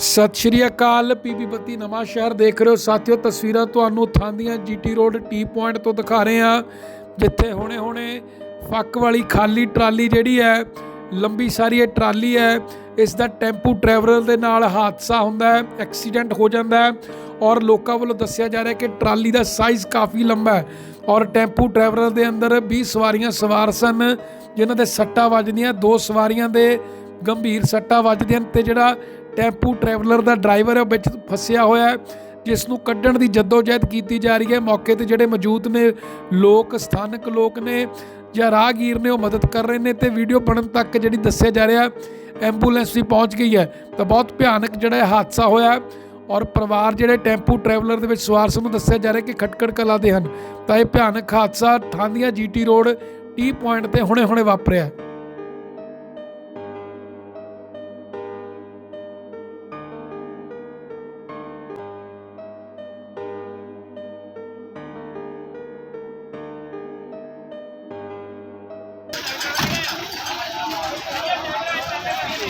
ਸਤਿ ਸ਼੍ਰੀ ਅਕਾਲ, ਪੀਪੀ ਬੱਤੀ ਨਵਾਂ ਸ਼ਹਿਰ ਦੇਖ ਰਹੇ ਹੋ। ਸਾਥੀਓ, ਤਸਵੀਰਾਂ ਤੁਹਾਨੂੰ ਥਾਂ ਦੀਆਂ ਜੀਟੀ ਰੋਡ ਟੀ ਪੁਆਇੰਟ ਤੋਂ ਦਿਖਾ ਰਹੇ ਹਾਂ, ਜਿੱਥੇ ਹੁਣੇ ਹੁਣੇ ਫੱਕ ਵਾਲੀ ਖਾਲੀ ਟਰਾਲੀ ਜਿਹੜੀ ਹੈ, ਲੰਬੀ ਸਾਰੀ ਇਹ ਟਰਾਲੀ ਹੈ, ਇਸ ਦਾ ਟੈਂਪੂ ਟਰੈਵਲਰ ਦੇ ਨਾਲ ਹਾਦਸਾ ਹੁੰਦਾ ਹੈ, ਐਕਸੀਡੈਂਟ ਹੋ ਜਾਂਦਾ ਹੈ ਔਰ ਲੋਕਾਂ ਵੱਲੋਂ ਦੱਸਿਆ ਜਾ ਰਿਹਾ ਕਿ ਟਰਾਲੀ ਦਾ ਸਾਈਜ਼ ਕਾਫੀ ਲੰਬਾ ਹੈ ਔਰ ਟੈਂਪੂ ਟਰੈਵਲਰ ਦੇ ਅੰਦਰ 20 ਸਵਾਰੀਆਂ ਸਵਾਰ ਸਨ, ਜਿਨ੍ਹਾਂ ਦੇ ਸੱਟਾਂ ਵੱਜਦੀਆਂ, ਦੋ ਸਵਾਰੀਆਂ ਦੇ ਗੰਭੀਰ ਸੱਟਾਂ ਵੱਜਦੀਆਂ ਹਨ ਤੇ ਜਿਹੜਾ ਟੈਂਪੂ ਟਰੈਵਲਰ ਦਾ ਡਰਾਈਵਰ ਹੈ ਵਿੱਚ ਫਸਿਆ ਹੋਇਆ ਹੈ, ਜਿਸ ਨੂੰ ਕੱਢਣ ਦੀ ਜਦੋਜਹਿਦ ਕੀਤੀ ਜਾ ਰਹੀ ਹੈ। ਮੌਕੇ ਤੇ ਜਿਹੜੇ ਮੌਜੂਦ ਨੇ, ਲੋਕ, ਸਥਾਨਕ ਲੋਕ ਨੇ ਜਾਂ ਰਾਹਗੀਰ ਨੇ, ਉਹ ਮਦਦ ਕਰ ਰਹੇ ਨੇ ਤੇ ਵੀਡੀਓ ਬਣਨ ਤੱਕ ਜਿਹੜੀ ਦੱਸਿਆ ਜਾ ਰਿਹਾ ਐਂਬੂਲੈਂਸ ਵੀ ਪਹੁੰਚ ਗਈ ਹੈ। ਤਾਂ ਬਹੁਤ ਭਿਆਨਕ ਜਿਹੜਾ ਹਾਦਸਾ ਹੋਇਆ ਔਰ ਪਰਿਵਾਰ ਜਿਹੜੇ ਟੈਂਪੂ ਟਰੈਵਲਰ ਦੇ ਵਿੱਚ ਸਵਾਰ ਸਨ ਨੂੰ ਦੱਸਿਆ ਜਾ ਰਿਹਾ ਕਿ ਖਟਕੜ ਕਲਾ ਦੇ ਹਨ। ਤਾਂ ਇਹ ਭਿਆਨਕ ਹਾਦਸਾ Thandian GT road T point ਤੇ ਹੁਣੇ-ਹੁਣੇ ਵਾਪਰਿਆ ਹੈ।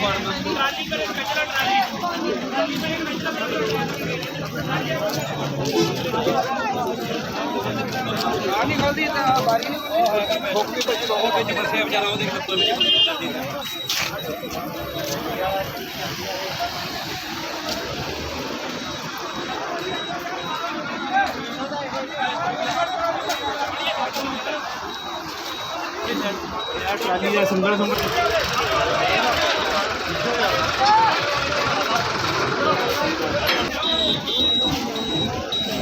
ਟਰਾਲੀ ਦਾ ਸੰਗਲ ਸੰਗਲ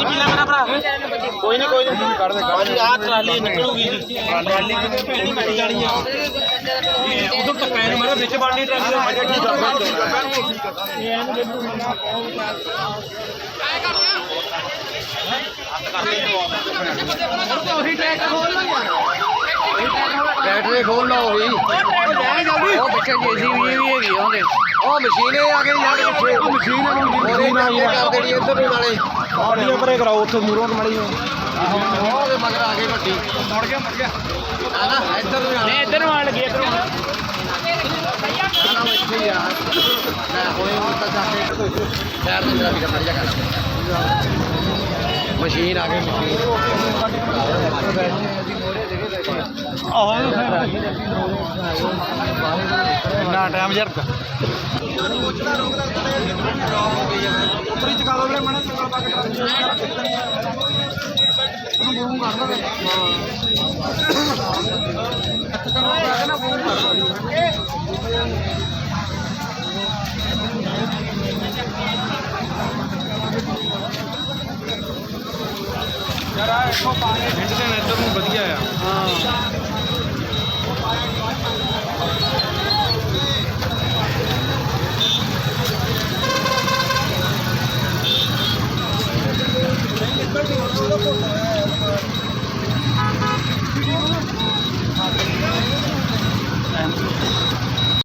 ਪੀ ਲੈ ਮੇਰਾ ਭਰਾ। ਕੋਈ ਨਹੀਂ ਕੋਈ ਨਹੀਂ ਕੱਢ ਦੇ ਕੱਢ ਦੇ। ਆਹ ਟਰਾਲੀ ਨਿਕਲੂਗੀ ਜੀ। ਟਰਾਲੀ ਪੈਣੀ ਪੈਣੀ ਜਾਣੀ ਆ? ਉਧਰ ਤੱਕ ਪੈਣ ਮਾਰਾ ਵਿੱਚ ਬਾਣੀ ਟਰਾਲੀ ਦਾ। ਮਜਾ ਕੀ ਬੈਟਰੀ ਖੋਲ ਲਓ ਵੀ। ਉਹ ਪਿੱਛੇ ਜੀਸੀਬੀ ਵੀ ਹੈਗੀ ਆ ਉਹਦੇ। ਉਹ ਮਸ਼ੀਨ ਇਹ ਆ ਗਈ ਯਾਰ ਪਿੱਛੇ। ਉਹ ਮਸ਼ੀਨ ਉਹਦੇ ਨਾਲ ਕਰ ਦੇਣੀ ਇੱਧਰ ਨੂੰ ਨਾਲੇ। ਆਡੀਓ ਪਰੇ ਕਰਾਓ ਉੱਥੇ ਮੂਰੋਂ ਮੜੀ ਉਹਦੇ ਮਗਰ ਆ ਗਈ ਵੱਡੀ। ਮੁੜ ਗਿਆ ਮੁੜ ਗਿਆ। ਨਾ ਨਾ ਇੱਧਰ ਨੂੰ ਆਣਾ ਇੱਧਰ ਨੂੰ ਆਣ ਲੱਗੀ ਇੱਧਰ ਨੂੰ ਹੀ ਆ। ਹੁਣ ਮਸ਼ੀਨ ਆ ਗਈ ਆਹੋ ਨਾ ਟਾਈਮ ਯਾਰ। ਉੱਪਰੀ ਚਕਾ ਦੋ ਵੀਰੇ ਮਣਾ ਚਕਾ ਪਾ ਕੇ ਯਾਰ ਆ ਇੱਥੋਂ ਪਾ ਕੇ ਖਿੱਚਦੇ ਨੇ ਇੱਧਰ ਨੂੰ ਵਧੀਆ ਆ। ਹਾਂ। Thank you.